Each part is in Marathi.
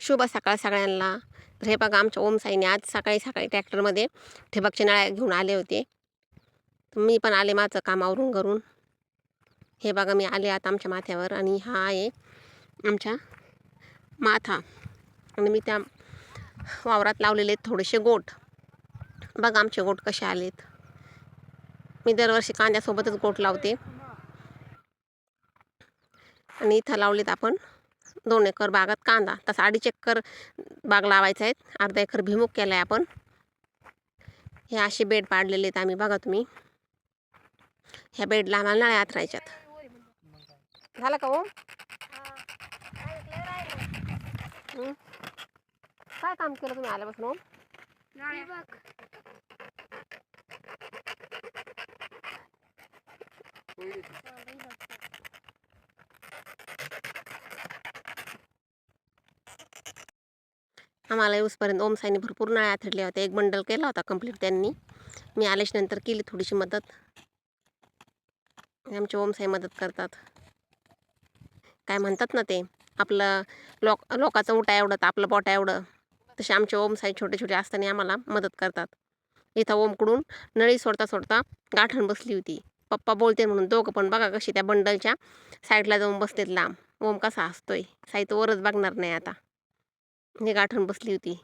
शुभ सकाळ सगळ्यांना. तर हे बघा आमच्या ओम साईने आज सकाळी सकाळी ट्रॅक्टरमध्ये ठिबकच्या नळ्या घेऊन आले होते. मी पण आले माझं कामावरून घरून. हे बघा मी आले आता आमच्या माथ्यावर आणि हा आहे आमच्या माथा. आणि मी त्या वावरात लावलेले आहेत थोडेसे गोट. बघा आमचे गोट कसे आलेत. मी दरवर्षी कांद्यासोबतच गोट लावते. आणि इथं लावलेत आपण दोन एकर बागात कांदा. तसं अडीच एकर बाग लावायचा आहे. अर्धा एकर भिमुख केला आहे आपण. हे असे बेड पाडलेले आहेत आम्ही. बघा तुम्ही. ह्या बेडला आम्हाला नळ्या आथरायच्यात झालं का हो? काय काम केलं तुम्ही आल्यापासून हो? आम्हाला येऊसपर्यंत ओम साईने भरपूर नळ्या आथरल्या होत्या. एक बंडल केला होता कंप्लीट त्यांनी. मी आल्याच्यानंतर केली थोडीशी मदत. आमचे ओम साई मदत करतात. काय म्हणतात ना ते आपलं लोक लोकाचं उठा एवढं तर आपलं बोटा एवढं. तसे आमचे ओम साई छोटे छोटे असताना आम्हाला मदत करतात. इथं ओमकडून नळी सोडता सोडता गाठण बसली होती. पप्पा बोलते म्हणून दोघं पण बघा कशी त्या बंडलच्या साईडला जाऊन बसतेत लांब. ओम कसा असतोय साई तो वरच बघणार नाही आता. जे गाठण बसली होती.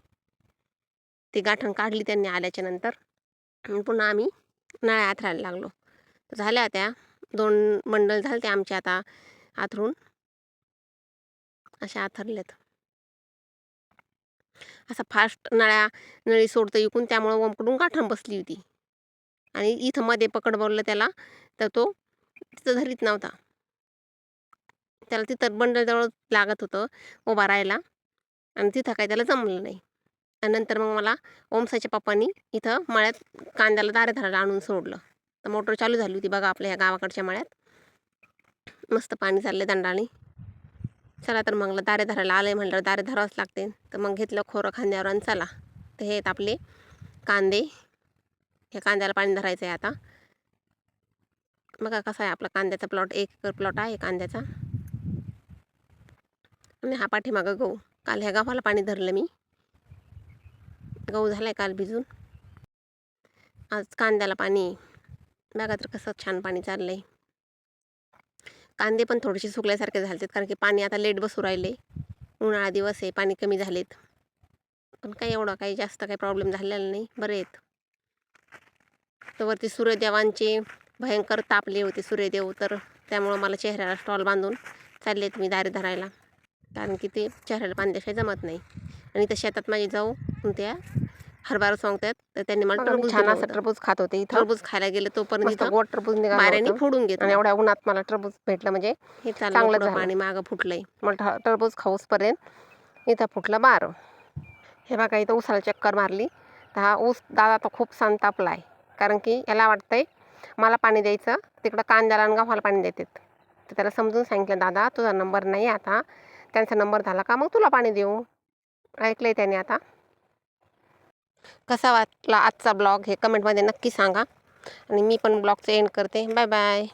ती गाठण काढली त्यांनी आल्याच्यानंतर पुन्हा आम्ही नळ्या आथरायला लागलो. तर झाल्या त्या दोन बंडल झाले ते आमचे आता आथरून. अशा आथरलेत. असा फास्ट नळ्या नळी सोडतं इकून त्यामुळं वमकडून गाठण बसली होती. आणि इथं मध्ये पकड बोललं त्याला तर तो तिथं धरीत नव्हता. त्याला तिथं बंडलजवळ लागत होतं उभा राहायला. आणि तिथं काय त्याला जमलं नाही. आणि नंतर मग मला ओमसाच्या पप्पांनी इथं मळ्यात कांद्याला दारे धरायला आणून सोडलं. तर मोटर चालू झाली होती बघा आपल्या ह्या गावाकडच्या मळ्यात. मस्त पाणी चाललं दंडाने. चला तर मग दारे धरायला आलं आहे म्हटलं दारे धरावंच लागते. तर मग घेतलं खोरं खांद्यावर आणि चला. तर हे आहेत आपले कांदे. ह्या कांद्याला पाणी धरायचं आहे आता. बघा कसा आहे आपला कांद्याचा प्लॉट. एक एकर प्लॉट आहे कांद्याचा. आणि हा पाठीमागं गहू. काल ह्या गव्हाला पाणी धरलं मी. गहू झाला आहे काल भिजून. आज कांद्याला पाणी. बघा तर कसं छान पाणी चाललं आहे कांदे पण थोडेसे सुकल्यासारखे झालेत कारण की पाणी आता लेट बसू राहिले उन्हाळा दिवस आहे पाणी कमी झालेत. पण काही एवढं काही जास्त काही प्रॉब्लेम झालेला नाही. बरे आहेत. तर वरती सूर्यदेवांचे भयंकर तापले होते सूर्यदेव. तर त्यामुळं मला चेहऱ्याला स्टॉल बांधून चाललेत मी दारे धरायला. कारण की ते चेहऱ्याला बांधल्याशिवाय जमत नाही. आणि तर शेतात माझी जाऊ त्या हरभरा सांगतात तर त्यांनी मला टरबूज छान असं टरबूज खात होते टरबूज खायला गेले तोपर्यंत गोड टरबूज निघाला फोडून घेत आणि एवढ्या उन्हात मला टरबूज भेटलं म्हणजे हे चांगलं पाणी मागं फुटलंय. मला टरबूज खाऊसपर्यंत इथं फुटलं बार. हे बघा इथं उसाला चक्कर मारली. तर हा ऊस दादा तो खूप संतापला आहे कारण की याला वाटतंय मला पाणी द्यायचं तिकडं कांद्याला आणि गव्हाला पाणी देतात. तर त्याला समजून सांगितलं दादा तुझा नंबर नाही आता. त्यांचा नंबर झाला का? मग तुला पाणी देऊ. ऐकलं आहे त्याने आता. कसा वाटला आजचा ब्लॉग हे कमेंटमध्ये नक्की सांगा. आणि मी पण ब्लॉगचं एंड करते. Bye bye.